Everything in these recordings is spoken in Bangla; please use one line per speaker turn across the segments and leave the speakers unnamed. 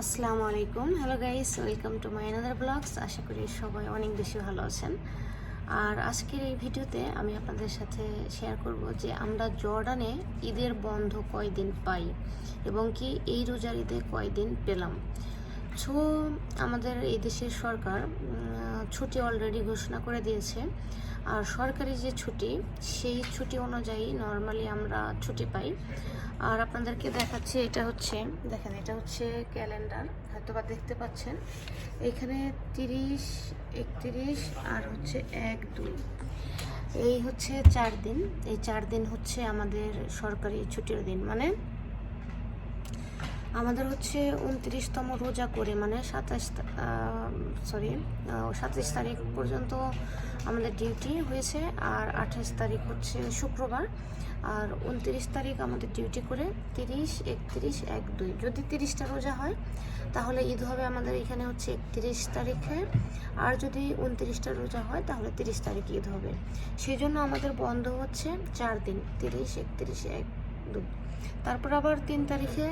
আসসালামু আলাইকুম। Hello guys welcome to my another blogs আশা করি সবাই অনেক বেশি ভালো আছেন। আর আজকের এই ভিডিওতে আমি আপনাদের সাথে শেয়ার করব যে আমরা জর্ডানে ঈদের বন্ধ কয়দিন পাই এবং কি এই রোজার ঈদে কয়দিন পেলাম। সো আমাদের এই দেশের সরকার ছুটি অলরেডি ঘোষণা করে দিয়েছে। আর সরকারি যে ছুটি, সেই ছুটি অনুযায়ী নর্মালি আমরা ছুটি পাই। আর আপনাদেরকে দেখাচ্ছি, এটা হচ্ছে, দেখেন, এটা হচ্ছে ক্যালেন্ডার হয়তো বা দেখতে পাচ্ছেন। এখানে তিরিশ, একত্রিশ আর হচ্ছে এক, দুই। এই হচ্ছে চার দিন, এই চার দিন হচ্ছে আমাদের সরকারি ছুটির দিন। মানে আমাদের হচ্ছে উনত্রিশতম রোজা করে মানে সাতাশ সরি সাতাশ তারিখ পর্যন্ত আমাদের ডিউটি হয়েছে আর আঠাশ তারিখ হচ্ছে শুক্রবার। আর উনত্রিশ তারিখ আমাদের ডিউটি করে তিরিশ, একত্রিশ, এক, দুই। যদি তিরিশটা রোজা হয়, তাহলে ঈদ হবে আমাদের এখানে হচ্ছে একত্রিশ তারিখে। আর যদি উনত্রিশটা রোজা হয়, তাহলে তিরিশ তারিখ ঈদ হবে। সেই জন্য আমাদের বন্ধ হচ্ছে চার দিন, তিরিশ, একত্রিশ, এক দুই তারপর আবার তিন তারিখে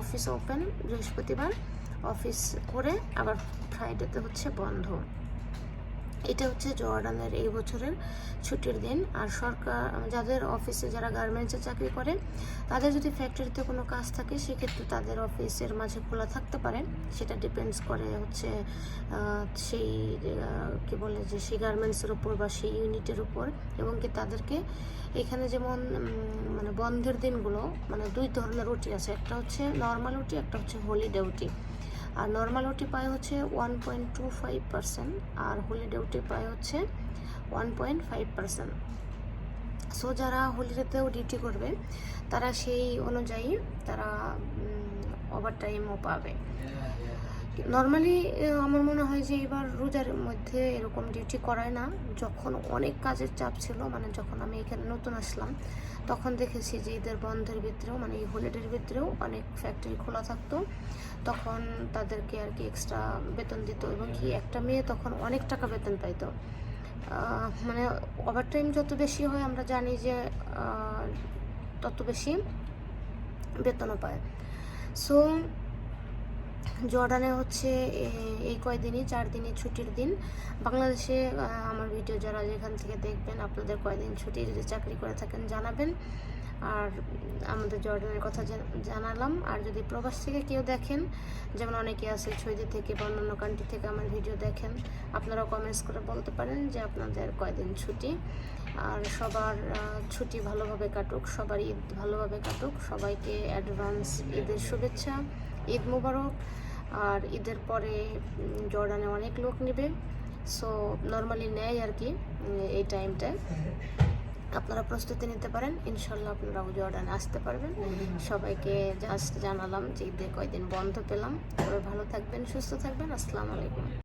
অফিস ওপেন বৃহস্পতিবার। অফিস করে আবার ফ্রাইডেতে হচ্ছে বন্ধ। এটা হচ্ছে জর্ডানের এই বছরের ছুটির দিন। আর সরকার, যাদের অফিসে যারা গার্মেন্টসে চাকরি করে, তাদের যদি ফ্যাক্টরিতে কোনো কাজ থাকে, সেক্ষেত্রে তাদের অফিসের মাঝে খোলা থাকতে পারে। সেটা ডিপেন্ডস করে হচ্ছে সেই কি বলে যে সেই গার্মেন্টসের উপর বা সেই ইউনিটের উপর। এবং কি তাদেরকে এখানে যেমন মানে বন্ধের দিনগুলো মানে দুই ধরনের রুটি আছে। একটা হচ্ছে নর্মাল রুটি, একটা হচ্ছে হলিডে রুটি। আর নর্মাল ওটি পায় হচ্ছে one point two five percent আর হলিডে ওটি পায় হচ্ছে one point five percent so যারা হলিডেতেও ডিউটি করবে, তারা সেই অনুযায়ী তারা ওভার টাইমও পাবে। নর্মালি আমার মনে হয় যে এবার রোজার মধ্যে এরকম ডিউটি করায় না। যখন অনেক কাজের চাপ ছিল মানে যখন আমি এখানে নতুন আসলাম, তখন দেখেছি যে ঈদের বন্ধের ভিতরেও মানে এই হলিডের ভিতরেও অনেক ফ্যাক্টরি খোলা থাকতো। তখন তাদেরকে আর কি এক্সট্রা বেতন দিত এবং কি একটা মেয়ে তখন অনেক টাকা বেতন পাইতো। মানে ওভারটাইম যত বেশি হয়, আমরা জানি যে তত বেশি বেতনও পায়। সো জর্ডানে হচ্ছে এই কয়দিনই? চার দিনই ছুটির দিন। বাংলাদেশে আমার ভিডিও যারা যেখান থেকে দেখবেন, আপনাদের কয়দিন ছুটি? যদি চাকরি করে থাকেন, জানাবেন। আর আমাদের জর্ডানের কথা জানালাম। আর যদি প্রবাস থেকে কেউ দেখেন, যেমন অনেকে আছে সৌদি থেকে বা অন্যান্য কান্ট্রি থেকে আমার ভিডিও দেখেন আপনারা কমেন্টস করে বলতে পারেন যে আপনাদের কয়দিন ছুটি। আর সবার ছুটি ভালোভাবে কাটুক, সবার ঈদ ভালোভাবে কাটুক। সবাইকে অ্যাডভান্স ঈদের শুভেচ্ছা। ঈদ মুবারক। আর ঈদের পরে জর্ডানে অনেক লোক নেবে। সো নর্মালি নেয় আর কি এই টাইমটায় আপনারা প্রস্তুতি নিতে পারেন। ইনশাল্লাহ আপনারাও জর্ডানে আসতে পারবেন। সবাইকে জাস্ট জানালাম যে ঈদে কয়দিন বন্ধ পেলাম। তবে ভালো থাকবেন, সুস্থ থাকবেন। আসসালামু আলাইকুম।